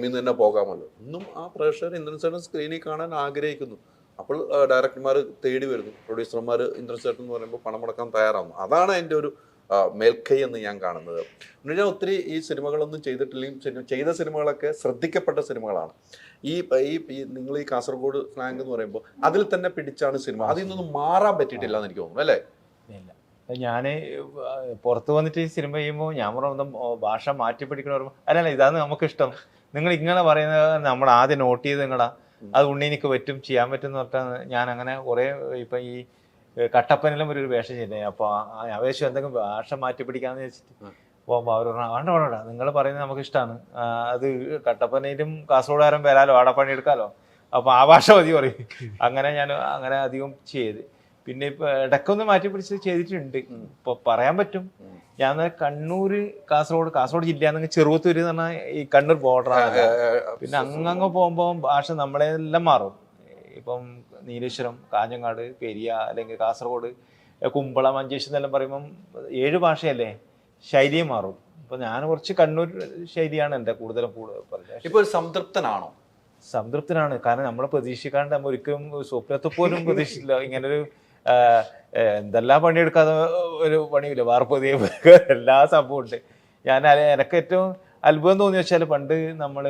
ഫ്രെയിമിൽ നിന്ന് തന്നെ പോകാമല്ലോ ഇന്നും ആ പ്രേക്ഷകർ ഇന്ദ്രൻസേട്ടൻ സ്ക്രീനിൽ കാണാൻ ആഗ്രഹിക്കുന്നു. അപ്പോൾ ഡയറക്ടർമാർ തേടി വരുന്നു. പ്രൊഡ്യൂസർമാർ ഇന്ദ്രൻസേട്ടൻ എന്ന് പറയുമ്പോൾ പണം മുടക്കാൻ തയ്യാറാവുന്നു. അതാണ് എന്റെ ഒരു മേൽക്കൈ എന്ന് ഞാൻ കാണുന്നത്. ഞാൻ ഒത്തിരി ഈ സിനിമകളൊന്നും ചെയ്തിട്ടില്ലെങ്കിൽ ചെയ്ത സിനിമകളൊക്കെ ശ്രദ്ധിക്കപ്പെട്ട സിനിമകളാണ്. ഈ ഈ നിങ്ങൾ ഈ കാസർഗോഡ് ഫ്ലാങ്ക് എന്ന് പറയുമ്പോൾ അതിൽ തന്നെ പിടിച്ചാണ് സിനിമ. അതിൽ നിന്നൊന്നും മാറാൻ പറ്റിയിട്ടില്ല എന്ന് എനിക്ക് തോന്നുന്നു അല്ലേ? ഞാൻ പുറത്ത് വന്നിട്ട് ഈ സിനിമ ചെയ്യുമ്പോൾ ഞാൻ പറഞ്ഞ ഭാഷ മാറ്റി പഠിക്കണ പറയുമ്പോൾ അല്ലല്ല ഇതാണ് നമുക്ക് ഇഷ്ടം നിങ്ങൾ ഇങ്ങനെ പറയുന്നത് നമ്മൾ ആദ്യം നോട്ട് ചെയ്ത് നിങ്ങളാ അത് ഉണ്ണിനിക്ക് പറ്റും ചെയ്യാൻ പറ്റും എന്ന് പറഞ്ഞാൽ ഞാൻ അങ്ങനെ കുറേ ഇപ്പം ഈ കട്ടപ്പനിലും ഒരു വേഷം ചെയ്തേ. അപ്പോൾ ആവേശം എന്തെങ്കിലും ഭാഷ മാറ്റി പിടിക്കാന്ന് വെച്ചിട്ട് പോകുമ്പോൾ അവർ പറഞ്ഞു വേണ്ട വേണ്ട നിങ്ങൾ പറയുന്നത് നമുക്ക് ഇഷ്ടമാണ് അത് കട്ടപ്പനയിലും കാസർഗോഡുകാരും വരാലോ ആടെ പണിയെടുക്കാലോ അപ്പോൾ ആ ഭാഷ മതി പറയും. അങ്ങനെ ഞാൻ അങ്ങനെ അധികം ചെയ്ത്. പിന്നെ ഇപ്പൊ ഇടക്കൊന്ന് മാറ്റി പിടിച്ച് ചെയ്തിട്ടുണ്ട്. ഇപ്പൊ പറയാൻ പറ്റും. ഞാൻ കണ്ണൂർ കണ്ണൂര് കാസർഗോഡ് കാസർഗോഡ് ജില്ല ചെറുപത്തൂര് ചെറുവത്തൂര് എന്ന് പറഞ്ഞാൽ ഈ കണ്ണൂർ ബോർഡറാണ് പിന്നെ അങ്ങങ്ങ് പോകുമ്പോൾ ഭാഷ നമ്മളെല്ലാം മാറും. ഇപ്പം നീലേശ്വരം കാഞ്ഞങ്ങാട് പെരിയ അല്ലെങ്കിൽ കാസർഗോഡ് കുമ്പള മഞ്ചേശ്വരം എന്നെല്ലാം പറയുമ്പം ഏഴ് ഭാഷയല്ലേ? ശൈലിയും മാറും. ഇപ്പൊ ഞാൻ കുറച്ച് കണ്ണൂർ ശൈലിയാണ് എന്റെ കൂടുതലും കൂടുതൽ ഇപ്പൊ ഒരു സംതൃപ്തനാണോ? സംതൃപ്തനാണ്. കാരണം നമ്മളെ പ്രതീക്ഷിക്കാണ്ട് നമ്മൾ ഒരിക്കലും സ്വപ്നത്തെ പോലും പ്രതീക്ഷിച്ചില്ല. ഇങ്ങനൊരു എന്തെല്ലാം പണിയെടുക്കാതെ ഒരു പണിയില്ല. വാർപ്പതി എല്ലാ സംഭവം ഉണ്ട്. ഞാൻ എനിക്ക് ഏറ്റവും അത്ഭുതം തോന്നി വെച്ചാൽ പണ്ട് നമ്മൾ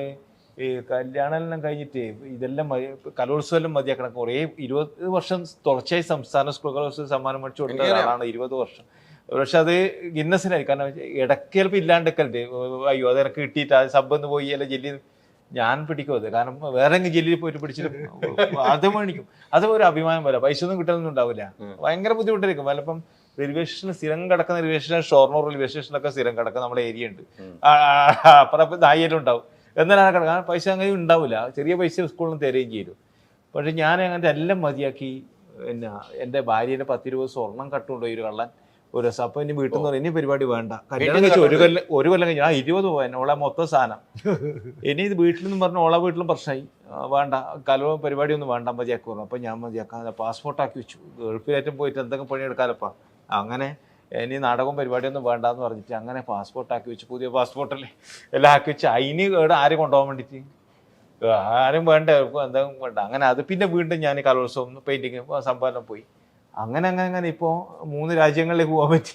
ഈ കല്യാണം എല്ലാം കഴിഞ്ഞിട്ട് ഇതെല്ലാം മതി കലോത്സവം എല്ലാം മതിയാക്കണം. കുറേ ഇരുപത് വർഷം തുടർച്ചയായി സംസ്ഥാന സ്കൂൾ കലോത്സവ സമ്മാനം മേടിച്ചു കൊടുത്ത. ആളാണ് ഇരുപത് വർഷം. പക്ഷെ അത് ഗിന്നസിനായി കാരണം ഇടയ്ക്ക് ചിലപ്പോൾ ഇല്ലാണ്ടൊക്കെ അയ്യോ അത് എനിക്ക് കിട്ടിയിട്ട് അത് സബ്ബന്ന് പോയി അല്ല ജെല്ലി ഞാൻ പിടിക്കും അത്. കാരണം വേറെ ജില്ലയിൽ പോയിട്ട് പിടിച്ചിട്ട് അത് മേടിക്കും. അത് ഒരു അഭിമാനം പോലെ. പൈസ ഒന്നും കിട്ടലൊന്നും ഉണ്ടാവില്ല. ഭയങ്കര ബുദ്ധിമുട്ടായിരിക്കും. വല്ലപ്പം റെയിൽവേ സ്റ്റേഷനിൽ സ്ഥിരം കിടക്കുന്ന റെയിൽവേ സ്റ്റേഷൻ ഷൊർണൂർ റെയിൽവേ സ്റ്റേഷനിലൊക്കെ സ്ഥിരം കിടക്കുന്ന നമ്മുടെ ഏരിയ ഉണ്ട്. അപ്പുറം ഇപ്പം ഉണ്ടാവും. എന്നാലാണ് കിടക്കുക കാരണം പൈസ അങ്ങനെ ഉണ്ടാവില്ല. ചെറിയ പൈസ സ്കൂളിൽ നിന്ന് തരുകയും ചെയ്തു. പക്ഷെ ഞാൻ അങ്ങനത്തെ എല്ലാം മതിയാക്കി. പിന്നെ എന്റെ ഭാര്യയുടെ പത്തിരുപത് സ്വർണം കട്ടുകൊണ്ടുപോയി ഒരു കള്ളൻ? ഒരു രസം അപ്പൊ ഇനി വീട്ടിൽ നിന്ന് ഇനി പരിപാടി വേണ്ട. കല്യാണം കഴിച്ച് ഒരു കൊല്ലം ഒരു കൊല്ലം കഴിഞ്ഞു ആ ഇരുപത് പോകാൻ ഓളെ മൊത്തം സാധനം. ഇനി ഇത് വീട്ടിൽ നിന്ന് പറഞ്ഞു ഓളെ വീട്ടിലും പ്രശ്നമായി. വേണ്ട. കലോ പരിപാടി ഒന്നും വേണ്ട മതിയാക്കി പറഞ്ഞു അപ്പൊ ഞാൻ മതിയാക്കാം. പാസ്പോർട്ട് ആക്കി വെച്ചു. ഗൾഫിലേറ്റം പോയിട്ട് എന്തെങ്കിലും പണിയെടുക്കാലപ്പാ അങ്ങനെ ഇനി നാടകവും പരിപാടിയൊന്നും വേണ്ടാന്ന് പറഞ്ഞിട്ട് അങ്ങനെ പാസ്പോർട്ട് ആക്കി വെച്ചു. പുതിയ പാസ്പോർട്ടല്ലേ എല്ലാം ആക്കി വെച്ച്. അതിന് ഇവിടെ ആരും കൊണ്ടുപോകാൻ വേണ്ടിയിട്ട്? ആരും വേണ്ട എന്തെങ്കിലും വേണ്ട. അങ്ങനെ അത് പിന്നെ വീണ്ടും ഞാൻ കലോത്സവം പെയിന്റിങ് സംഭവം പോയി. അങ്ങനെ അങ്ങനെ അങ്ങനെ ഇപ്പോൾ മൂന്ന് രാജ്യങ്ങളിലേക്ക് പോകാൻ പറ്റി.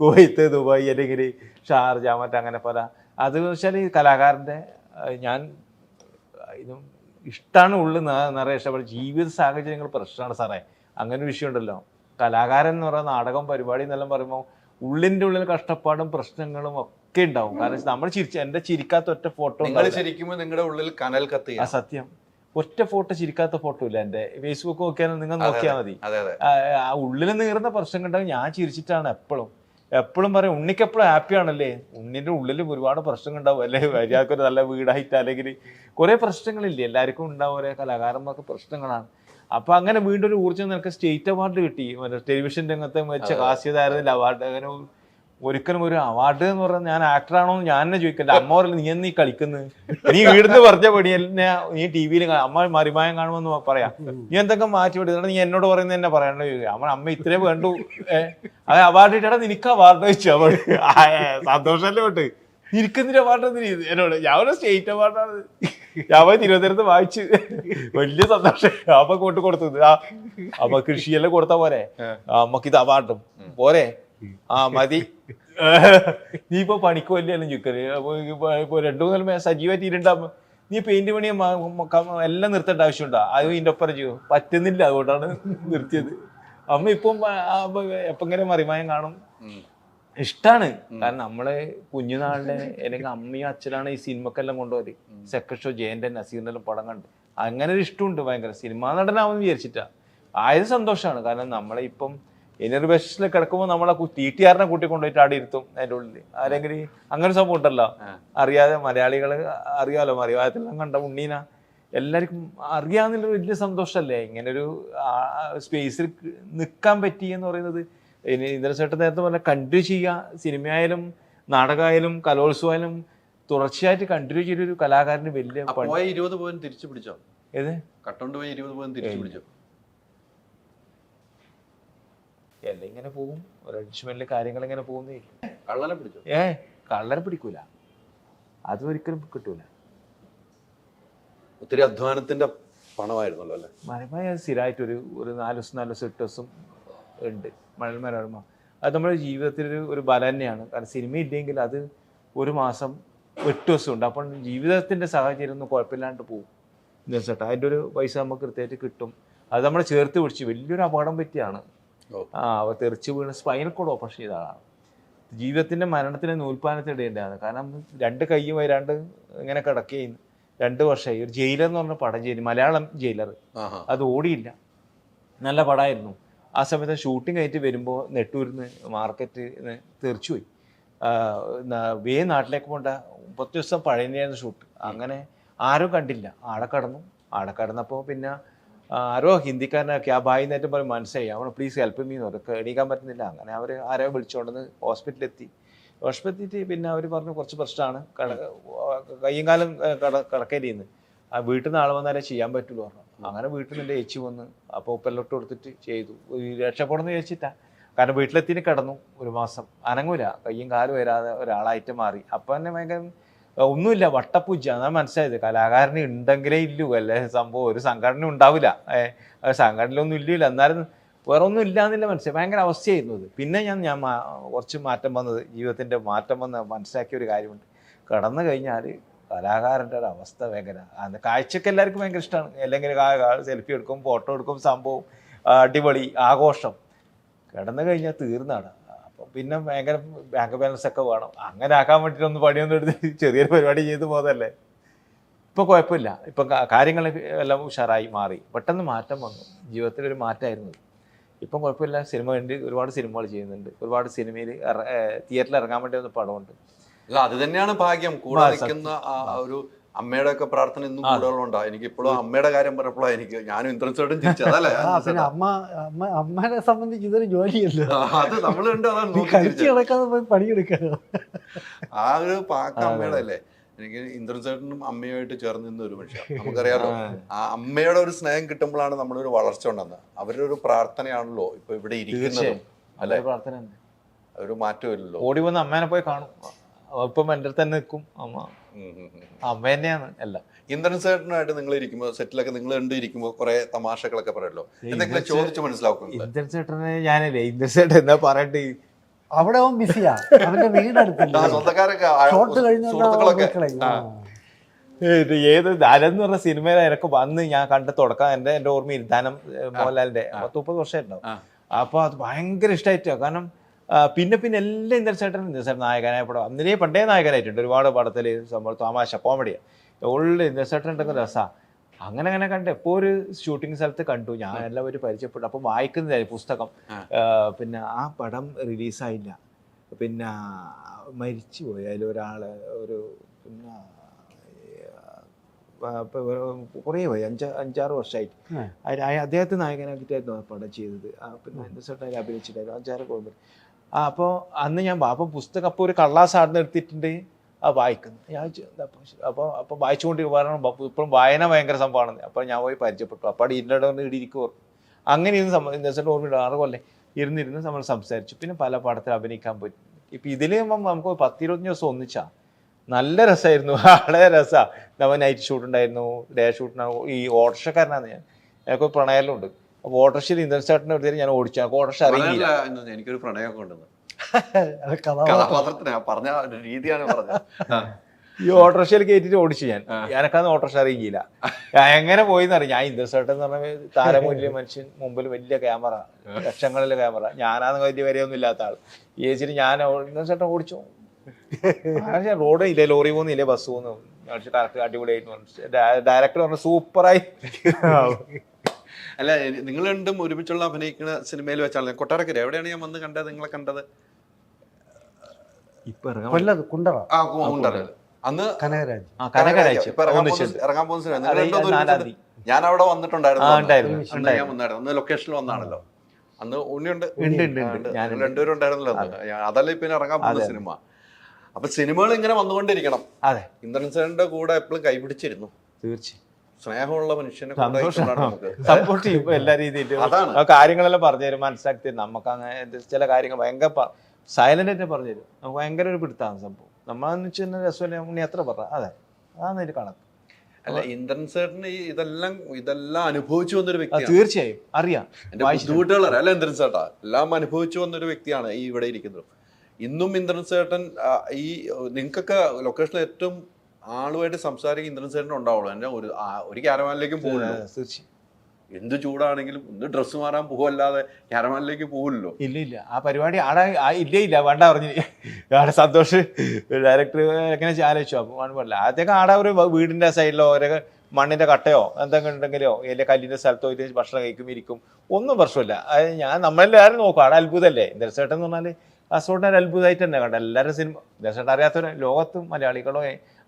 കുവൈത്ത് ദുബായ് അല്ലെങ്കിൽ ഷാർജ മറ്റേ അങ്ങനെ പല. അത് വെച്ചാൽ ഈ കലാകാരന്റെ ഞാൻ ഇതും ഇഷ്ടമാണ് ഉള്ളിൽ നിറയെ ഇഷ്ടപ്പെടും ജീവിത സാഹചര്യങ്ങൾ പ്രശ്നമാണ് സാറേ. അങ്ങനെ വിഷയമുണ്ടല്ലോ. കലാകാരൻ എന്ന് പറയുന്ന നാടകം പരിപാടി എന്നെല്ലാം പറയുമ്പോൾ ഉള്ളിന്റെ ഉള്ളിൽ കഷ്ടപ്പാടും പ്രശ്നങ്ങളും ഒക്കെ ഉണ്ടാവും. കാരണം നമ്മൾ ചിരിച്ച എന്റെ ചിരിക്കാത്ത ഒറ്റ ഫോട്ടോ ശരിക്കും നിങ്ങളുടെ ഉള്ളിൽ കനൽ ആ കത്തിയ സത്യം. ഒറ്റ ഫോട്ടോ ചിരിക്കാത്ത ഫോട്ടോ ഇല്ല എന്റെ ഫേസ്ബുക്ക് നോക്കിയാൽ നിങ്ങൾ നോക്കിയാൽ മതി. ആ, ഉള്ളിൽ നീറുന്ന പ്രശ്നം കണ്ടാൽ ഞാൻ ചിരിച്ചിട്ടാണ് എപ്പോഴും. എപ്പോഴും പറയും ഉണ്ണിക്ക് എപ്പോഴും ഹാപ്പി ആണല്ലേ? ഉണ്ണിന്റെ ഉള്ളിലും ഒരുപാട് പ്രശ്നങ്ങൾ ഉണ്ടാവും അല്ലെ? ഒരു നല്ല വീടായിട്ട് അല്ലെങ്കിൽ കുറെ പ്രശ്നങ്ങളില്ലേ? എല്ലാവർക്കും ഉണ്ടാവും ഒരേ കലാകാരന്മാർക്ക് പ്രശ്നങ്ങളാണ്. അപ്പൊ അങ്ങനെ വീണ്ടും ഒരു ഊർജം നിനക്ക് സ്റ്റേറ്റ് അവാർഡ് കിട്ടി. ടെലിവിഷൻ രംഗത്തെ മികച്ച കാസ്യതാരത്തിൽ അവാർഡ് അങ്ങനെ ഒരിക്കലും ഒരു അവാർഡ് എന്ന് പറഞ്ഞാൽ ഞാൻ ആക്ടറാണോ എന്ന് ഞാൻ തന്നെ ചോദിക്കണ്ട. അമ്മ പറയില്ല നീ എന്നീ കളിക്കുന്നത് നീ വീടിന്ന് പറഞ്ഞ പടി എന്നെ നീ ടി വിയിൽ അമ്മ മറിമായം കാണുമെന്ന് പറയാം. നീ എന്തൊക്കെ മാറ്റി വിടുന്ന? നീ എന്നോട് പറയുന്നത് തന്നെ പറയണ്ട അമ്മ അമ്മ ഇത്രയും വേണ്ടു. ഏ, അത് അവാർഡ് ഇട്ടാ നിനക്ക് അവാർഡ് വെച്ചു അവൾ സന്തോഷമല്ലേ വിട്ട് നിനക്കെന്തിന് അവാർഡ് എന്നോട് ഞാൻ സ്റ്റേറ്റ് അവാർഡാണ് ഞാൻ പോയി തിരുവനന്തപുരത്ത് വായിച്ച്. വലിയ സന്തോഷം. അമ്മ കൊണ്ട് കൊടുത്തത്. ആ അമ്മ കൃഷിയെല്ലാം കൊടുത്ത പോരെ. അമ്മയ്ക്ക് ഇത് അവാർഡും പോരെ. ആ മതി. നീ ഇപ്പൊ പണിക്ക് വലിയ ചുക്കൽ അപ്പൊ രണ്ടു മൂന്ന് കൊല്ലം സജീവമായിട്ട് ഇരുണ്ടാകുമ്പോ നീ പെയിന്റ് പണി എല്ലാം നിർത്തേണ്ട ആവശ്യമുണ്ടോ? അത് ഇതിന്റെ ഒപ്പം ചെയ്യും. പറ്റുന്നില്ല അതുകൊണ്ടാണ് നിർത്തിയത്. അമ്മ ഇപ്പം എപ്പങ്ങനെ മറിമായം കാണും? ഇഷ്ടാണ്. കാരണം നമ്മളെ കുഞ്ഞുനാളിലെ അല്ലെങ്കിൽ അമ്മയും അച്ഛനാണ് ഈ സിനിമക്കെല്ലാം കൊണ്ടുപോയത്. സെക്കൻഡ് ഷോ ജയന്റെ നസീറിന്റെ എല്ലാം പടം കണ്ട്. അങ്ങനെ ഒരു ഇഷ്ടമുണ്ട് ഭയങ്കര. സിനിമാ നടനാവെന്ന് വിചാരിച്ചിട്ടാ. ആയത് സന്തോഷമാണ് കാരണം നമ്മളെ ഇപ്പം ഇനർ ബസ്സിൽ കിടക്കുമ്പോൾ നമ്മളെ ടി ടി ആറിനെ കൂട്ടി കൊണ്ടുപോയിട്ട് ആടെ ഇരുത്തും അതിന്റെ ഉള്ളിൽ. അല്ലെങ്കിൽ അങ്ങനെ സംഭവം ഉണ്ടല്ലോ. അറിയാതെ മലയാളികൾ അറിയാമല്ലോ മറിയാതെല്ലാം കണ്ട ഉണ്ണീന. എല്ലാവർക്കും അറിയാമെന്നുള്ള വലിയ സന്തോഷമല്ലേ ഇങ്ങനൊരു സ്പേസിൽ നിൽക്കാൻ പറ്റി എന്ന് പറയുന്നത്. ഇനി ഇന്ദ്രസേട്ടൻ നേരത്തെ പറഞ്ഞ കണ്ടിന്യൂ ചെയ്യുക. സിനിമയായാലും നാടകമായാലും കലോത്സവമായാലും തുടർച്ചയായിട്ട് കണ്ടിന്യൂ ചെയ്തൊരു കലാകാരന് വലിയ ഇരുപത് പോയി തിരിച്ചു പിടിച്ചോ? ഏത്? കട്ടോണ്ട് പോയി ഇരുപത് പോയി തിരിച്ചു പിടിച്ചോ? എല്ലാം ഇങ്ങനെ പോകും ഒരു അഡ്ജസ്റ്റ്മെന്റിൽ കാര്യങ്ങൾ ഇങ്ങനെ പോകുന്നേ കള്ളനെ പിടിച്ചോ? ഏ കള്ളനെ പിടിക്കൂല. അത് ഒരിക്കലും കിട്ടൂല. ഒത്തിരി അധ്വാനത്തിന്റെ പണമായിരുന്നല്ലോ അല്ലേ? മലമയ സ്ഥിരമായിട്ട് ഒരു ഒരു നാല് ദിവസം നാല് ദിവസം എട്ട് ദിവസം ഉണ്ട്. മഴൽ മനോരമ അത് നമ്മുടെ ജീവിതത്തിൽ ഒരു ഒരു ബലം തന്നെയാണ്. കാരണം സിനിമ ഇല്ലെങ്കിൽ അത് ഒരു മാസം എട്ട് ദിവസം ഉണ്ട്. അപ്പം ജീവിതത്തിന്റെ സാഹചര്യം ഒന്നും കുഴപ്പമില്ലാണ്ട് പോകും ചേട്ടാ അതിന്റെ ഒരു പൈസ നമുക്ക് കൃത്യമായിട്ട് കിട്ടും. അത് നമ്മൾ ചേർത്ത് പിടിച്ച് വലിയൊരു അപകടം പറ്റിയാണ്. ആ അവ തെറിച്ച് വീണ് സ്പൈനൽ കോഡ് ഓപ്പറേഷൻ ചെയ്ത ആളാണ്. ജീവിതത്തിന്റെ മരണത്തിന് നൂൽപ്പാനത്തിടേണ്ടതാണ് കാരണം രണ്ട് കൈയും വരാണ്ട് ഇങ്ങനെ കിടക്കുകയും രണ്ട് വർഷമായി. ഒരു ജയിലർ എന്ന് പറഞ്ഞ പടം ചെയ്തു മലയാളം ജയിലർ അത് ഓടിയില്ല. നല്ല പടമായിരുന്നു. ആ സമയത്ത് ഷൂട്ടിംഗ് കഴിഞ്ഞിട്ട് വരുമ്പോൾ നെട്ടൂരിന്ന് മാർക്കറ്റ് തെറിച്ചുപോയി വേ നാട്ടിലേക്ക് പോണ്ട. പത്ത് ദിവസം പഴയനെയായിരുന്നു ഷൂട്ട് അങ്ങനെ ആരും കണ്ടില്ല. ആടെ കടന്നു. ആടെ കടന്നപ്പോൾ പിന്നെ ആരോ ക്യാ ബായി നേരം പറയും മനസ്സിലായി. അവൾ പ്ലീസ് ഹെൽപ്പ് മീ എന്ന് പറഞ്ഞു. എണീക്കാൻ പറ്റുന്നില്ല. അങ്ങനെ അവർ ആരോ വിളിച്ചുകൊണ്ടെന്ന് ഹോസ്പിറ്റലിലെത്തി. ഹോസ്പിറ്റലിൽ പിന്നെ അവർ പറഞ്ഞു കുറച്ച് പ്രശ്നമാണ്. കയ്യും കാലം കട കടക്കലിന്ന് ആ വീട്ടിൽ നിന്ന് ആൾ വന്നാലേ ചെയ്യാൻ പറ്റുള്ളൂ പറഞ്ഞു. അങ്ങനെ വീട്ടിൽ നിന്ന് ഏച്ചി വന്ന് അപ്പോൾ ഉപ്പെല്ലോട്ട് കൊടുത്തിട്ട് ചെയ്തു. രക്ഷപ്പെടുന്നു ചോദിച്ചിട്ടാ കാരണം വീട്ടിലെത്തിന് കിടന്നു ഒരു മാസം. അനങ്ങൂല. കയ്യും കാലും വരാതെ ഒരാളായിട്ട് മാറി. അപ്പം തന്നെ ഭയങ്കര ഒന്നുമില്ല വട്ടപ്പൂജ. അതാ മനസ്സിലായത്. കലാകാരന് ഉണ്ടെങ്കിലേ ഇല്ലൂ. അല്ലെ? സംഭവം ഒരു സംഘടന ഉണ്ടാവില്ല. ഏഹ് സംഘടനയിലൊന്നും ഇല്ലല്ലോ. എന്നാലും വേറെ ഒന്നും ഇല്ല എന്നില്ല മനസ്സിലായി ഭയങ്കര അവസ്ഥയായിരുന്നു അത്. പിന്നെ ഞാൻ ഞാൻ കുറച്ച് മാറ്റം വന്നത് ജീവിതത്തിന്റെ മാറ്റം വന്ന് മനസ്സിലാക്കിയ ഒരു കാര്യമുണ്ട്. കടന്നു കഴിഞ്ഞാൽ കലാകാരന്റെ ഒരു അവസ്ഥ ഭയങ്കര കാഴ്ചക്ക് എല്ലാവർക്കും ഭയങ്കര ഇഷ്ടമാണ് അല്ലെങ്കിൽ സെൽഫി എടുക്കും ഫോട്ടോ എടുക്കും സംഭവം അടിപൊളി ആഘോഷം. കിടന്നു കഴിഞ്ഞാൽ തീർന്നാണ്. പിന്നെ ഭയങ്കര ബാങ്ക് ബാലൻസ് ഒക്കെ വേണം. അങ്ങനെ ആക്കാൻ വേണ്ടിയിട്ട് ഒന്ന് പണിയൊന്നും എടുത്ത് ചെറിയൊരു പരിപാടി ചെയ്ത് പോകുന്നതല്ലേ ഇപ്പം കുഴപ്പമില്ല. ഇപ്പം കാര്യങ്ങൾ എല്ലാം ഉഷാറായി മാറി. പെട്ടെന്ന് മാറ്റം വന്നു. ജീവിതത്തിൽ ഒരു മാറ്റമായിരുന്നു. ഇപ്പം കുഴപ്പമില്ല. സിനിമ ഉണ്ട് ഒരുപാട് സിനിമകൾ ചെയ്യുന്നുണ്ട്. ഒരുപാട് സിനിമയിൽ തിയേറ്ററിൽ ഇറങ്ങാൻ വേണ്ടി ഒന്ന് പടമുണ്ട്. അല്ല അത് തന്നെയാണ് ഭാഗ്യം. കൂടെ ഒരു അമ്മയുടെ ഒക്കെ പ്രാർത്ഥന ഇന്നും കൂടുതലുണ്ടോ. എനിക്ക് ഇപ്പോഴും അമ്മയുടെ കാര്യം പറഞ്ഞപ്പോഴാണ് എനിക്ക് ഞാനും ഇന്ദ്രൻസോടും ചിരിച്ചതല്ലേ പിന്നെ അമ്മ അമ്മ അമ്മനെ സംബന്ധിച്ച് ഇതൊരു ജോലിയല്ലേ? അത്. കിടക്കാതെ പോയി പണിയെടുക്കുക ആ ഒരു പാക്ക അമ്മയുടെ അല്ലേ? എനിക്ക് ഇന്ദ്രൻസേട്ടനും അമ്മയുമായിട്ട് ചേർന്ന് നിന്ന ഒരു മനുഷ്യ നമുക്കറിയാലോ ആ. അമ്മയുടെ ഒരു സ്നേഹം കിട്ടുമ്പോഴാണ് നമ്മളൊരു ഒരു വളർച്ച ഉണ്ടെന്ന് അവരുടെ ഒരു പ്രാർത്ഥനയാണല്ലോ ഇപ്പൊ ഇവിടെ ഇരിക്കുന്നതും അല്ലെ? പ്രാർത്ഥന ഒരു മാറ്റമില്ലല്ലോ ഓടി വന്ന് അമ്മേനെ പോയി കാണും. ഇപ്പം എന്റെ അടുത്ത് തന്നെ നിൽക്കും. അമ്മ. അമ്മ അല്ല. എല്ലാം ഇന്ദ്രൻസേട്ടനായിട്ട് നിങ്ങൾ ഇരിക്കുമ്പോൾ സെറ്റിലൊക്കെ നിങ്ങൾ ഉണ്ട് ഇരിക്കുമ്പോൾ കുറെ തമാശകളൊക്കെ പറയല്ലോ? എന്തെങ്കിലും ചോദിച്ചു മനസ്സിലാക്കും ഇന്ദ്രൻ ചേട്ടനെ ഞാനല്ലേ? ഇന്ദ്രൻ ചേട്ടൻ എന്താ പറയട്ടെ? അവിടെ അവൻ ബിസിയാ. അവന്റെ വീടടുത്തില്ല. സ്വന്തക്കാരൊക്കെ ഷോട്ട് കഴിഞ്ഞ ഇത് ഏത് ധനം പറഞ്ഞ സിനിമയിൽ എനിക്ക് വന്ന് ഞാൻ കണ്ട തുടക്കം എന്റെ എന്റെ ഓർമ്മയിൽ ധനം ഏഹ്, മോഹൻലാലിന്റെ പത്ത് മുപ്പത് വർഷമായിട്ടുണ്ടാവും. അപ്പൊ അത് ഭയങ്കര ഇഷ്ടമായിട്ടോ കാരണം പിന്നെ പിന്നെ എല്ലാം ഇന്ദ്രൻ ചേട്ടൻ ഇന്ദ്രൻ ചേട്ടൻ നായകനായ പടം. അന്നേ പണ്ടേ നായകനായിട്ടുണ്ട്. ഒരുപാട് പടത്തിൽ സംഭവം തമാശ കോമഡിയാണ് ഉള്ള ഇന്ദ്രൻ ചേട്ടൻ ഉണ്ടെങ്കിൽ രസാ. അങ്ങനെ അങ്ങനെ കണ്ട് എപ്പോ ഒരു ഷൂട്ടിംഗ് സ്ഥലത്ത് കണ്ടു. ഞാൻ എല്ലാം ഒരു പരിചയപ്പെട്ടു. അപ്പം വായിക്കുന്നതായി പുസ്തകം. പിന്നെ ആ പടം റിലീസായില്ല പിന്നെ മരിച്ചു പോയി അതിലൊരാൾ ഒരു പിന്നെ കുറേ പോയി അഞ്ച അഞ്ചാറ് വർഷമായിട്ട് അദ്ദേഹത്തെ നായകനാക്കിയിട്ടായിരുന്നു ആ പടം ചെയ്തത്. ആ പിന്നെ എന്ത് സെട്ട് അഭിനയിച്ചിട്ടായിരുന്നു അഞ്ചാറ് ആ അപ്പോൾ അന്ന് ഞാൻ അപ്പോൾ പുസ്തകം അപ്പോൾ ഒരു കള്ളാസ് ആടുന്ന് എടുത്തിട്ടുണ്ട്. ആ വായിക്കുന്നു. ഞാൻ അപ്പോൾ അപ്പോൾ വായിച്ചുകൊണ്ട് പറഞ്ഞു ഇപ്പോഴും വായന ഭയങ്കര സംഭവമാണ് അപ്പോൾ ഞാൻ പോയി പരിചയപ്പെട്ടു. അപ്പോൾ ഇരുന്നിട്ട് വന്ന് ഇവിടെ ഇരിക്കും അങ്ങനെ ഇരുന്ന് ഇന്നസെന്റ് ഓർമ്മ ആറ് കൊല്ലേ ഇരുന്നിരുന്ന് നമ്മൾ സംസാരിച്ചു. പിന്നെ പല പടത്തിൽ അഭിനയിക്കാൻ പോയി. ഇപ്പം ഇതിൽ നമുക്ക് പത്തിരുപത്തഞ്ച് ദിവസം ഒന്നിച്ചാ. നല്ല രസമായിരുന്നു. വളരെ രസമാണ് നമ്മൾ നൈറ്റ് ഷൂട്ട് ഉണ്ടായിരുന്നു. ഡേ ഷൂട്ടിന് ഈ ഓട്ടർഷക്കാരനാണ് ഞാൻ. എനിക്ക് പ്രണയലുണ്ട് അപ്പോൾ ഓട്ടർഷയിൽ ഇന്ദ്രൻ ചേട്ടന്റെ അടുത്തേക്ക് ഞാൻ ഓടിച്ചു. ഓട്ടർഷ അറിയില്ല. എനിക്കൊരു പ്രണയമൊക്കെ ഉണ്ടെന്ന്. കഥാപാത്രം കഥാപാത്രത്തിന്. ഞാൻ പറഞ്ഞ രീതിയാണ് പറഞ്ഞത്. ആ. ഈ ഓട്ടോറിക്ഷയിൽ കയറ്റിട്ട് ഓടിച്ചു ഞാൻ. ഞാനൊക്കെ ഓട്ടോറിക്ഷ അറിയില്ല ഞാൻ എങ്ങനെ പോയിന്ന് അറിയാം ഞാൻ ഇന്ദ്രസേട്ടൻ എന്ന് പറഞ്ഞ താരമൂല്യ മനുഷ്യൻ മുമ്പിൽ വലിയ ക്യാമറ. ലക്ഷങ്ങളിലെ ക്യാമറ. ഞാനാന്ന് വലിയ വരെയൊന്നും ഇല്ലാത്ത ആൾ ഈ ഏച്ചിട്ട് ഞാൻ ഇന്ദ്രസേട്ടൻ ഓടിച്ചു. ഞാൻ റോഡ് ഇല്ലേ? ലോറി പോകുന്നില്ലേ ബസ് പോകുന്നു? കറക്റ്റ് അടിപൊളിയായിട്ട് ഡയറക്ടർ പറഞ്ഞു സൂപ്പറായി. അല്ല നിങ്ങൾ രണ്ടും ഒരുമിച്ചുള്ള അഭിനയിക്കുന്ന സിനിമയിൽ വെച്ചാണ് കൊട്ടാരക്കര എവിടെയാണ് ഞാൻ വന്ന് കണ്ടത്? നിങ്ങളെ കണ്ടത്? കൊല്ലത് കുണ്ടറ. ആ അന്ന് കനകരാജ്. ഇറങ്ങാൻ പോകുന്ന- ഞാൻ അവിടെ വന്നിട്ടുണ്ടായിരുന്നു. അന്ന്. ലൊക്കേഷനിൽ വന്നാണല്ലോ. അന്ന് ഉണ്ണിയുണ്ട്. ഉണ്ട്, ഉണ്ട്, ഉണ്ട്. ഉണ്ട്. രണ്ടുപേരും ഉണ്ടായിരുന്നല്ലോ അതല്ലേ പിന്നെ ഇറങ്ങാൻ പോകുന്ന സിനിമ. അപ്പൊ സിനിമകൾ ഇങ്ങനെ വന്നുകൊണ്ടിരിക്കണം. അതെ. ഇന്ദ്രൻസേന്റെ കൂടെ എപ്പോഴും കൈപിടിച്ചിരുന്നു. തീർച്ചയായും. സ്നേഹമുള്ള മനുഷ്യനെ സപ്പോർട്ട് ചെയ്യും എല്ലാ രീതിയിലും. കാര്യങ്ങളെല്ലാം പറഞ്ഞു തരും മനസ്സിലാക്കി തരും. നമുക്ക് അങ്ങനെ ചില കാര്യങ്ങൾ ഭയങ്കര സൈലന്റ് ആയിട്ട് പറഞ്ഞുതരും. നമുക്ക് ഭയങ്കര ഒരു പിടുത്താണ് സംഭവം. നമ്മളെന്ന് വെച്ച് കഴിഞ്ഞാൽ രസമല്ലേ? ഉണ്ണി എത്ര പറ? അതെ. അതാണ് ഒരു കണക്ക്. അല്ല ഇന്ദ്രൻ സാറിന് ഇതെല്ലാം ഇതെല്ലാം അനുഭവിച്ചു വന്നൊരു വ്യക്തി വ്യക്തിയാണ്. തീർച്ചയായും. അറിയാം. എന്റെ. ബുദ്ധിമുട്ടുകൾ അല്ല ഇന്ദ്രൻ ചേട്ടാ എല്ലാം അനുഭവിച്ചു വന്നൊരു വ്യക്തിയാണ് ഈ ഇവിടെ ഇരിക്കുന്നത്. ഇന്നും ഇന്ദ്രൻ സേട്ടൻ ഈ നിങ്ങൾക്കൊക്കെ ലൊക്കേഷനിൽ ഏറ്റവും ആളുമായിട്ട് സംസാരിക്കാൻ ഇന്ദ്രൻ സേട്ടൻ ഉണ്ടാവുള്ളൂ. എന്നെ ഒരു ഒരു ക്യാരവാനിലേക്കും പോകുന്നു തീർച്ചയായും. എന്ത് ചൂടാണെങ്കിലും ഒന്ന് ഡ്രസ്സ് മാറാൻ പോവല്ലാതെ ക്യാരമാനിലേക്ക് പോകില്ലല്ലോ ഇല്ല ഇല്ല. ആ പരിപാടി ആടെ ഇല്ലേ ഇല്ല. വേണ്ട പറഞ്ഞു. ആടെ സന്തോഷ് ഡയറക്ടർ എങ്ങനെ ആലോചിച്ചു. അപ്പൊ പറഞ്ഞില്ല. ആദ്യമൊക്കെ ആടെ ഒരു വീടിന്റെ സൈഡിലോ ഒരു മണ്ണിന്റെ കട്ടയോ എന്തെങ്കിലും ഉണ്ടെങ്കിലോ ഇല്ല കല്ലിന്റെ സ്ഥലത്തോ ഇല്ലെങ്കിൽ ഭക്ഷണം കഴിക്കും ഇരിക്കും. ഒന്നും പ്രശ്നമില്ല. അത് ഞാൻ നമ്മളെല്ലാവരും നോക്കും. ആടെ അത്ഭുതമല്ലേ? ഇന്ദ്രസേട്ടൻ എന്ന് പറഞ്ഞാൽ കാസർഗോഡിനെ ഒരു അത്ഭുതമായിട്ട് തന്നെ കണ്ട എല്ലാവരും സിനിമ ഇന്ദ്രസേട്ടൻ അറിയാത്തവരെ ലോകത്തും മലയാളികളോ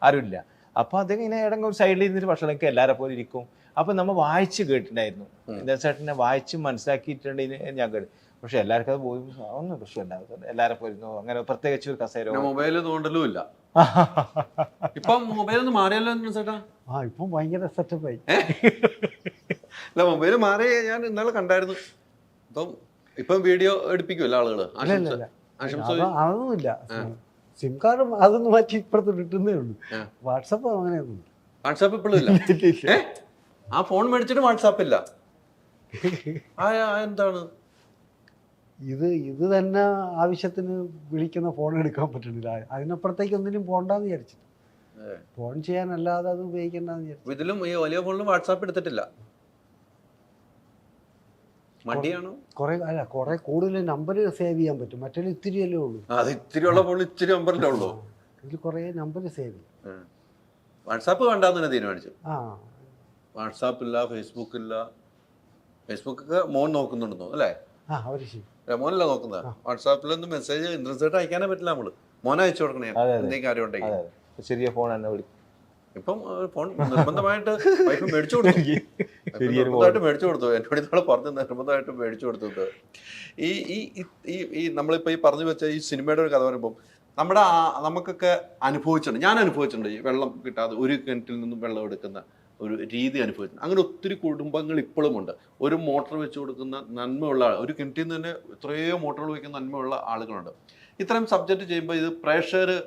ആരുമില്ല. അപ്പൊ അദ്ദേഹം ഇങ്ങനെ ഏതെങ്കിലും ഒരു സൈഡിൽ ഇരുന്നിട്ട് ഭക്ഷണം കഴിക്കും എല്ലാവരെ പോലെ ഇരിക്കും. അപ്പൊ നമ്മൾ വായിച്ച് കേട്ടിട്ടുണ്ടായിരുന്നു. ഇന്ദ്രസേട്ടനെ വായിച്ച് മനസ്സിലാക്കിയിട്ടുണ്ട് ഞാൻ കേട്ടു. പക്ഷെ എല്ലാവർക്കും അത് പോയി ഒന്നും പ്രശ്നമില്ല. എല്ലാവരും പോയിരുന്നു അങ്ങനെ പ്രത്യേകിച്ച് ഒരു കസേര മൊബൈൽ തോണ്ടലും ഇല്ല. ഇപ്പം മൊബൈൽ ഒന്ന് മാറിയല്ലോ ഇന്ദ്രൻസ് ചേട്ടാ? ആ ഇപ്പം ഭയങ്കര സെറ്റപ്പായി അല്ല മൊബൈൽ മാറി ഞാൻ ഇന്നലെ കണ്ടായിരുന്നു. ഇപ്പം ഇപ്പം വീഡിയോ എടുപ്പിക്കുമല്ലോ ആളുകൾ? അതൊന്നുമില്ല. സിം കാർഡ് അതൊന്നും മാറ്റി ഇപ്പുറത്ത് കിട്ടുന്നേ ഉള്ളൂ. വാട്സപ്പ് അങ്ങനെയൊന്നും വാട്സാപ്പ് ഇപ്പോഴും ഇല്ല? ആ ഫോൺ മേടിച്ചിട്ട് വാട്സാപ്പ് ഇല്ല? എന്താണ്? ഇത് ഇത് തന്നെ ആവശ്യത്തിന് വിളിക്കുന്ന ഫോൺ എടുക്കാൻ പറ്റുന്നില്ല അതിനപ്പുറത്തേക്ക് ഒന്നിനും പോണ്ടെന്ന് വിചാരിച്ചു ഏ. ഫോൺ ചെയ്യാനല്ലാതെ അത് ഉപയോഗിക്കണ്ടെന്ന് വിചാരിച്ചു ഇതിലും ഈ വലിയ ഫോണിലും വാട്സാപ്പ് എടുത്തിട്ടില്ല. മടിയാണോ? കുറെ അല്ല കുറെ കൂടുതൽ നമ്പർ സേവ് ചെയ്യാൻ പറ്റും. മറ്റേ ഇത്തിരിയല്ലേ ഉള്ളൂ. അത് ഇത്തിരി ഉള്ള ഫോണിൽ ഇച്ചിരി നമ്പറിലേ ഉള്ളൂ. ഇതിൽ കുറേ നമ്പർ സേവ് ചെയ്യും. വാട്സാപ്പ് വേണ്ടാന്ന് തന്നെ തീരുമാനിച്ചു. ആ. വാട്സാപ്പ് ഇല്ല ഫേസ്ബുക്ക് ഇല്ല. ഫേസ്ബുക്ക് ഒക്കെ മോൻ നോക്കുന്നുണ്ടെന്നോ അല്ലേ? ആ അവർ ശരി മോനല്ല നോക്കുന്നത് വാട്സാപ്പിലൊന്നും മെസ്സേജ് ഇൻട്രസ്റ്റ് അയക്കാനേ പറ്റില്ല നമ്മൾ. മോനെ അയച്ചു കൊടുക്കണേ. എന്തെങ്കിലും കാര്യം ഉണ്ടെങ്കിൽ. ചെറിയ ഫോൺ തന്നെ വിളിക്കും ഇപ്പം ഫോൺ നിർബന്ധമായിട്ട് വൈഫ് മേടിച്ചു കൊടുക്കും നിർബന്ധമായിട്ട് മേടിച്ചു കൊടുത്തു. എന്നോട് ഇന്നാളെ പറഞ്ഞു നിർബന്ധമായിട്ട് മേടിച്ചു കൊടുത്തത് ഈ ഈ ഈ- ഈ നമ്മളിപ്പോൾ നമ്മളിപ്പോ ഈ പറഞ്ഞു വെച്ച ഈ സിനിമയുടെ ഒരു കഥ പറയുമ്പോൾ നമ്മുടെ നമുക്കൊക്കെ അനുഭവിച്ചിട്ടുണ്ട്. ഞാൻ അനുഭവിച്ചിട്ടുണ്ട് ഈ വെള്ളം കിട്ടാതെ ഒരു കിണറ്റിൽ നിന്നും വെള്ളം എടുക്കുന്ന ഒരു രീതി അനുഭവിച്ചിട്ടുണ്ട്. അങ്ങനെ ഒത്തിരി കുടുംബങ്ങൾ ഇപ്പോഴും ഉണ്ട് ഒരു മോട്ടോർ വെച്ച് കൊടുക്കുന്ന നന്മയുള്ള ആൾ ഒരു കിണറ്റിൽ നിന്ന് തന്നെ എത്രയോ മോട്ടോറുകൾ വയ്ക്കുന്ന നന്മയുള്ള ആളുകളുണ്ട്. ഇത്തരം സബ്ജക്റ്റ് ചെയ്യുമ്പോൾ ഇത് പ്രേക്ഷകർ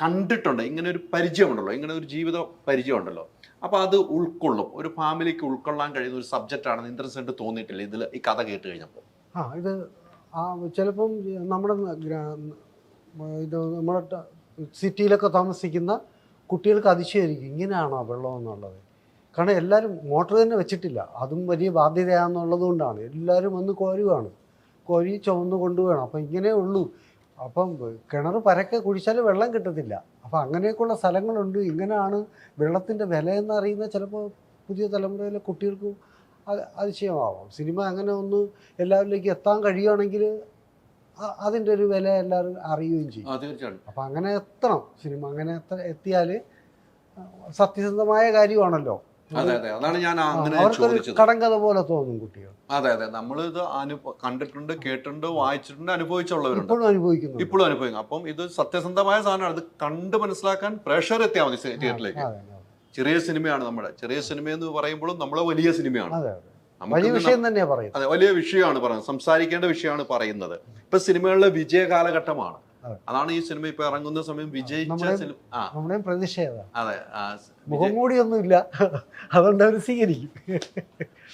കണ്ടിട്ടുണ്ട്. ഇങ്ങനെ ഒരു പരിചയമുണ്ടല്ലോ. ഇങ്ങനെ ഒരു ജീവിത പരിചയമുണ്ടല്ലോ. അപ്പോൾ അത് ഉൾക്കൊള്ളും. ഒരു ഫാമിലിക്ക് ഉൾക്കൊള്ളാൻ കഴിയുന്ന ഒരു സബ്ജക്റ്റ് ആണെന്ന് ഇൻട്രസ്റ്റ് തോന്നിയിട്ടില്ല. ഇതിൽ ഈ കഥ കേട്ട് കഴിഞ്ഞപ്പോൾ ആ ഇത് ആ ചിലപ്പം നമ്മുടെ ഇത് നമ്മുടെ സിറ്റിയിലൊക്കെ താമസിക്കുന്ന കുട്ടികൾക്ക് അതിശയമായിരിക്കും ഇങ്ങനെയാണോ വെള്ളം എന്നുള്ളത്? കാരണം എല്ലാവരും മോട്ടർ തന്നെ വെച്ചിട്ടില്ല. അതും വലിയ ബാധ്യതയാണെന്നുള്ളത് കൊണ്ടാണ്. എല്ലാവരും വന്ന് കോരുവാണ് കോരി ചുവന്ന് കൊണ്ടുപോകണം അപ്പം ഇങ്ങനെ ഉള്ളൂ. അപ്പം കിണർ പരക്കെ കുഴിച്ചാൽ വെള്ളം കിട്ടത്തില്ല. അപ്പം അങ്ങനെയൊക്കെയുള്ള സ്ഥലങ്ങളുണ്ട്. ഇങ്ങനെയാണ് വെള്ളത്തിന്റെ വില എന്നറിയുന്ന ചിലപ്പോൾ പുതിയ തലമുറയിലെ കുട്ടികൾക്ക് അത് അതിശയമാവാം. സിനിമ അങ്ങനെ ഒന്ന് എല്ലാവരിലേക്ക് എത്താൻ കഴിയുകയാണെങ്കിൽ അതിന്റെ ഒരു വില എല്ലാവരും അറിയുകയും ചെയ്യും. അപ്പം അങ്ങനെ എത്തണം. സിനിമ അങ്ങനെ എത്ത എത്തിയാൽ സത്യസന്ധമായ കാര്യമാണല്ലോ. അതെ അതെ അതാണ് ഞാൻ അങ്ങനെ അവർക്കൊരു ചോദിച്ചത്. കടങ്കഥ പോലെ തോന്നും കുട്ടികൾ. അതെ അതെ. നമ്മളിത് അനുഭവ കണ്ടിട്ടുണ്ട് കേട്ടിട്ടുണ്ട് വായിച്ചിട്ടുണ്ട് അനുഭവിച്ചുള്ളവരുണ്ട്. ഇപ്പോഴും അനുഭവിക്കുന്നു ഇപ്പോഴും അനുഭവിക്കും അപ്പം ഇത് സത്യസന്ധമായ സാധനമാണ്. ഇത് കണ്ട് മനസ്സിലാക്കാൻ പ്രഷർ എത്തിയാൽ മതി തിയേറ്ററിലേക്ക്. അതെ ചെറിയ സിനിമയാണ് നമ്മുടെ. ചെറിയ സിനിമ എന്ന് പറയുമ്പോഴും നമ്മളെ വലിയ സിനിമയാണ്. അതെ അതെ. വലിയ വിഷയം തന്നെയാണ് പറയുന്നത്. അതെ വലിയ വിഷയമാണ് പറയുന്നത്. സംസാരിക്കേണ്ട വിഷയമാണ് പറയുന്നത്. ഇപ്പൊ സിനിമകളിലെ വിജയ കാലഘട്ടമാണ്. അതാണ് ഈ സിനിമ ഇപ്പൊ ഇറങ്ങുന്ന സമയം വിജയിച്ച സിനിമ. അതെ മുഖം വിജയ്- അതുകൊണ്ട് അവർ സ്വീകരിക്കും.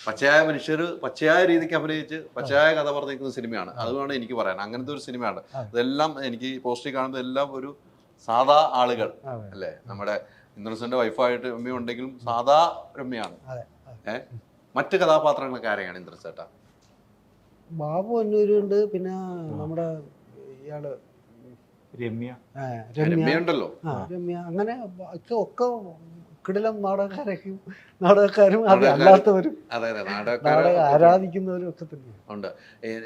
പച്ചയായ മനുഷ്യർ പച്ചയായ രീതിക്ക് അഭിനയിച്ച് പച്ചയായ കഥ പറഞ്ഞിരിക്കുന്ന സിനിമയാണ്. അതുമാണ് എനിക്ക് പറയാൻ. അങ്ങനത്തെ ഒരു സിനിമയാണ്. ഇതെല്ലാം എനിക്ക് പോസ്റ്റിൽ കാണുന്നത് എല്ലാം ഒരു സാധാ ആളുകൾ അല്ലെ? നമ്മുടെ ഇന്ദ്രസന്റെ വൈഫായിട്ട് രമ്യ ഉണ്ടെങ്കിലും സാധാ രമ്യാണ് അതെ. മറ്റ് കഥാപാത്രങ്ങളൊക്കെ ആരെയാണ് ഇന്ദ്രസേട്ട ചേട്ടാ? ബാബു അന്നൂരുണ്ട്. പിന്നെ നമ്മുടെ ഇയാൾ രമ്യ. ആ, രമ്യ. അങ്ങനെ ഒക്കെ കിടിലം നാടകക്കാരൊക്കെയും നാടകക്കാരും അത് അല്ലാത്തവരും അതെ അതെ നാടക നാടകക്കാര് ആരാധിക്കുന്നവരും ഒക്കെ തന്നെയാണ്. ഉണ്ട്.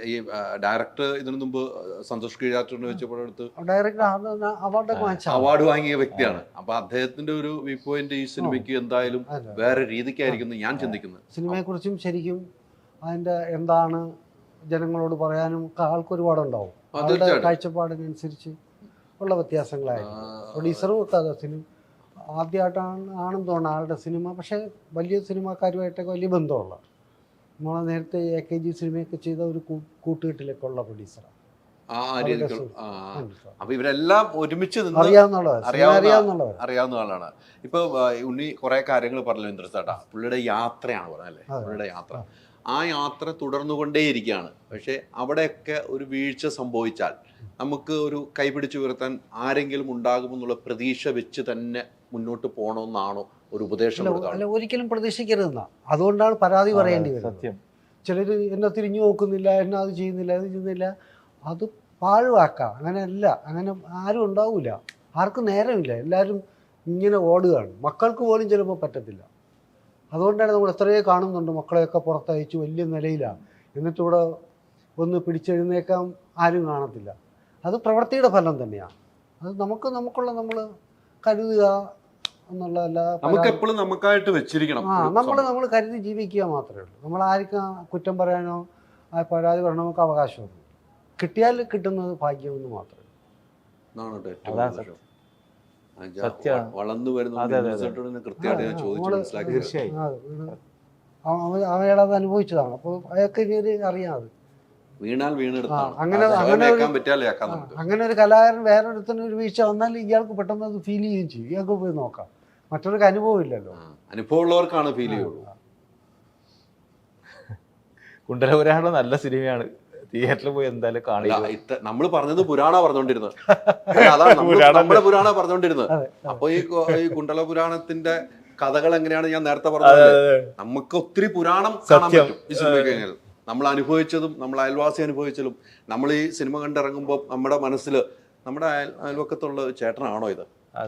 ഈ- ഡയറക്ടർ ഇതിനു മുമ്പ് സന്തോഷ് കീഴാറ്റൂരിനെ വെച്ചപ്പോഴെടുത്ത് ഡയറക്ടർ അവാർഡ് വാങ്ങിച്ച അവാർഡ് വാങ്ങിയ വ്യക്തിയാണ്. അപ്പൊ അദ്ദേഹത്തിന്റെ ഒരു വ്യൂ പോയിന്റ് ഈ സിനിമയ്ക്ക് എന്തായാലും. വേറെ രീതിക്കായിരിക്കും ഞാൻ ചിന്തിക്കുന്നത്. സിനിമയെക്കുറിച്ചും ശരിക്കും അതിന്റെ എന്താണ് ജനങ്ങളോട് പറയാനും ഒക്കെ ആൾക്കൊരുപാടുണ്ടാവും. കാഴ്ചപ്പാടിനനുസരിച്ച് ഉള്ള വ്യത്യാസങ്ങളായിരുന്നു. പ്രൊഡ്യൂസറും സിനിമ ആദ്യമായിട്ടാണ് ആണെന്ന് തോന്നുന്നു ആളുടെ സിനിമ. പക്ഷേ വലിയ സിനിമാക്കാരുമായിട്ടൊക്കെ വലിയ ബന്ധമുള്ള നമ്മളെ നേരത്തെ എ കെ ജി സിനിമയൊക്കെ ചെയ്ത ഒരു കൂട്ടുകെട്ടിലൊക്കെ ഉള്ള പ്രൊഡ്യൂസറാണ്. അപ്പൊ ഇവരെല്ലാം ഒരുമിച്ച് അറിയാവുന്ന- ആളാണ്. ഇപ്പൊ ഉണ്ണി കുറെ കാര്യങ്ങൾ പറഞ്ഞു ഇന്ദ്രസേട്ടാ പുള്ളിയുടെ യാത്രയാണ് പറഞ്ഞല്ലേ. പുള്ളിയുടെ യാത്ര. ആ യാത്ര തുടർന്നുകൊണ്ടേയിരിക്കുകയാണ്. പക്ഷെ അവിടെയൊക്കെ ഒരു വീഴ്ച സംഭവിച്ചാൽ നമുക്ക് ഒരു കൈപിടിച്ച് ഉയർത്താൻ ആരെങ്കിലും ഉണ്ടാകുമെന്നുള്ള പ്രതീക്ഷ വെച്ച് തന്നെ മുന്നോട്ട് പോകണമെന്നാണോ ഒരു ഉപദേശം അല്ല ഒരിക്കലും പ്രതീക്ഷിക്കരുതെന്ന. അതുകൊണ്ടാണ് പരാതി പറയേണ്ടി വരുന്നത്. സത്യം. ചിലർ എന്നെ തിരിഞ്ഞു നോക്കുന്നില്ല എന്നെ അത് ചെയ്യുന്നില്ല അത് ചെയ്യുന്നില്ല. അത് പാഴുവാക്കാം. അങ്ങനെയല്ല അങ്ങനെ ആരും ഉണ്ടാവില്ല ആർക്കും നേരമില്ല. എല്ലാവരും ഇങ്ങനെ ഓടുകയാണ്. മക്കൾക്ക് പോലും ചിലപ്പോൾ പറ്റത്തില്ല. അതുകൊണ്ടാണ് നമ്മൾ എത്രയോ കാണുന്നുണ്ട് മക്കളെയൊക്കെ പുറത്തയച്ചു വലിയ നിലയിലാണ്. എന്നിട്ടിവിടെ ഒന്ന് പിടിച്ചെഴുന്നേക്കാൻ ആരും കാണത്തില്ല. അത് പ്രവൃത്തിയുടെ ഫലം തന്നെയാണ് അത് നമുക്ക് നമുക്കുള്ള നമ്മൾ കരുതുക എന്നുള്ളതല്ല നമുക്ക് എപ്പോഴും നമുക്കായിട്ട് വെച്ചിരിക്കണം ആ നമ്മൾ നമ്മൾ കരുതി ജീവിക്കുക മാത്രമേ ഉള്ളൂ. നമ്മൾ ആർക്കും കുറ്റം പറയാനോ ആ പരാതി പറയണോ നമുക്ക് അവകാശമൊന്നും കിട്ടിയാൽ കിട്ടുന്നത് ഭാഗ്യമെന്ന് മാത്രമേ ഉള്ളൂ. വളർന്നു വരുന്ന കൃത്യമായിട്ട് ഞാൻ ചോദിച്ചു മനസ്സിലാക്കി. തീർച്ചയായും. അവൻ അനുഭവിച്ചതാണ്. അപ്പോൾ അയാൾക്ക് ഇനി അറിയാം അത്. വീണാൽ വീണെടുത്താണ്. അങ്ങനെ- അങ്ങനെ അങ്ങനെ ഒരു കലാകാരൻ വേറൊരുത്തിന് ഒരു വീഴ്ച വന്നാൽ ഇയാൾക്ക് പെട്ടെന്ന് അത് ഫീൽ ചെയ്യുകയും ചെയ്യും. ഇയാൾക്ക് പോയി നോക്കാം. മറ്റൊരു അനുഭവം ഇല്ലല്ലോ. അനുഭവമുള്ളവർക്കാണ് ഫീൽ ചെയ്യുള്ളൂ. കുണ്ടലപുരാണ് നല്ല സിനിമയാണ്. തിയേറ്ററിൽ പോയി എന്തായാലും കാണില്ല നമ്മൾ പറഞ്ഞത് പുരാണ പറഞ്ഞോണ്ടിരുന്നത്. അതാണ് നമ്മുടെ പുരാണ പറഞ്ഞോണ്ടിരുന്നത്. അപ്പൊ ഈ ഈ കുണ്ടല പുരാണത്തിന്റെ കഥകൾ എങ്ങനെയാണ് ഞാൻ നേരത്തെ പറഞ്ഞത്? നമുക്ക് ഒത്തിരി പുരാണം കാണാൻ പറ്റും ഈ സിനിമ കഴിഞ്ഞാൽ. നമ്മൾ അനുഭവിച്ചതും നമ്മൾ അയൽവാസി അനുഭവിച്ചതും നമ്മൾ ഈ സിനിമ കണ്ടിറങ്ങുമ്പോൾ നമ്മുടെ മനസ്സിൽ നമ്മുടെ അയൽ അയൽവക്കത്തുള്ള ചേട്ടനാണോ ഇത്.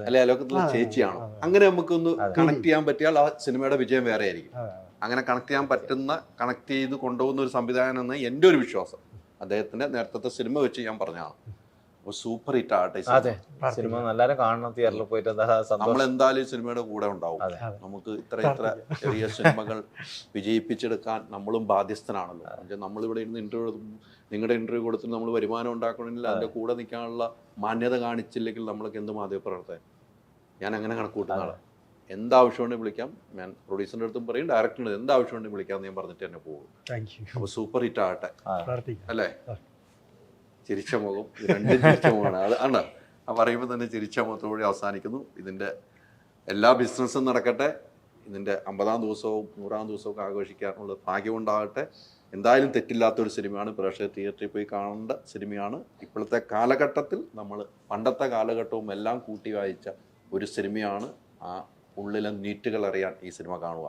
അല്ലെ അയൽവക്കത്തുള്ള ചേച്ചിയാണോ? അങ്ങനെ നമുക്കൊന്ന് കണക്ട് ചെയ്യാൻ പറ്റിയാൽ ആ സിനിമയുടെ വിജയം വേറെ ആയിരിക്കും. അങ്ങനെ കണക്ട് ചെയ്യാൻ പറ്റുന്ന കണക്ട് ചെയ്ത് കൊണ്ടുപോകുന്ന ഒരു സംവിധാനം എന്ന് എന്റെ ഒരു വിശ്വാസം. അദ്ദേഹത്തിന്റെ നേരത്തെ സിനിമ വെച്ച് ഞാൻ പറഞ്ഞതാണ്. അപ്പോൾ സൂപ്പർ ഹിറ്റ് ആട്ടെ സിനിമ. അതെ സിനിമ നല്ലാരും കാണണം തിയേറ്ററിൽ പോയിട്ട് എന്താ നമ്മൾ എന്തായാലും ഈ സിനിമയുടെ കൂടെ ഉണ്ടാവും. നമുക്ക് ഇത്ര ഇത്ര ചെറിയ സിനിമകൾ വിജയിപ്പിച്ചെടുക്കാൻ നമ്മളും ബാധ്യസ്ഥനാണല്ലോ. നമ്മളിവിടെ ഇരുന്ന് ഇന്റർവ്യൂ നിങ്ങളുടെ ഇന്റർവ്യൂ കൊടുത്തിട്ട് നമ്മൾ വരുമാനം ഉണ്ടാക്കണമെങ്കിൽ അതിന്റെ കൂടെ നിൽക്കാനുള്ള മാന്യത കാണിച്ചില്ലെങ്കിൽ നമ്മൾക്ക് എന്ത് മാധ്യമപ്രവർത്തകൻ ഞാൻ അങ്ങനെ കണക്കൂട്ടുന്ന ആളാണ്. എന്താവശ്യമുണ്ടെങ്കിൽ വിളിക്കാം. ഞാൻ പ്രൊഡ്യൂസറിന്റെ അടുത്തും പറയും ഡയറക്ടറിന്റെ എന്താവശ്യമുണ്ടെങ്കിൽ വിളിക്കാമെന്ന് ഞാൻ പറഞ്ഞിട്ട് തന്നെ പോകും. അപ്പോൾ സൂപ്പർ ഹിറ്റ് ആകട്ടെ. അല്ലേ. ചിരിച്ച മുഖം രണ്ടും ചിരിച്ച മുഖമാണ് അത് ആണ്. ആ പറയുമ്പോൾ തന്നെ ചിരിച്ച മുഖത്തോടെ അവസാനിക്കുന്നു. ഇതിന്റെ എല്ലാ ബിസിനസ്സും നടക്കട്ടെ. ഇതിന്റെ അമ്പതാം ദിവസവും നൂറാം ദിവസവും ഒക്കെ ആഘോഷിക്കാനുള്ള ഭാഗ്യമുണ്ടാകട്ടെ എന്തായാലും തെറ്റില്ലാത്തൊരു സിനിമയാണ്. പ്രേക്ഷകർ തിയേറ്ററിൽ പോയി കാണേണ്ട സിനിമയാണ്. ഇപ്പോഴത്തെ കാലഘട്ടത്തിൽ നമ്മൾ പണ്ടത്തെ കാലഘട്ടവും എല്ലാം കൂട്ടി വായിച്ച ഒരു സിനിമയാണ്. ആ ഉള്ളിലെ നീറ്റുകൾ അറിയാൻ ഈ സിനിമ കാണുക.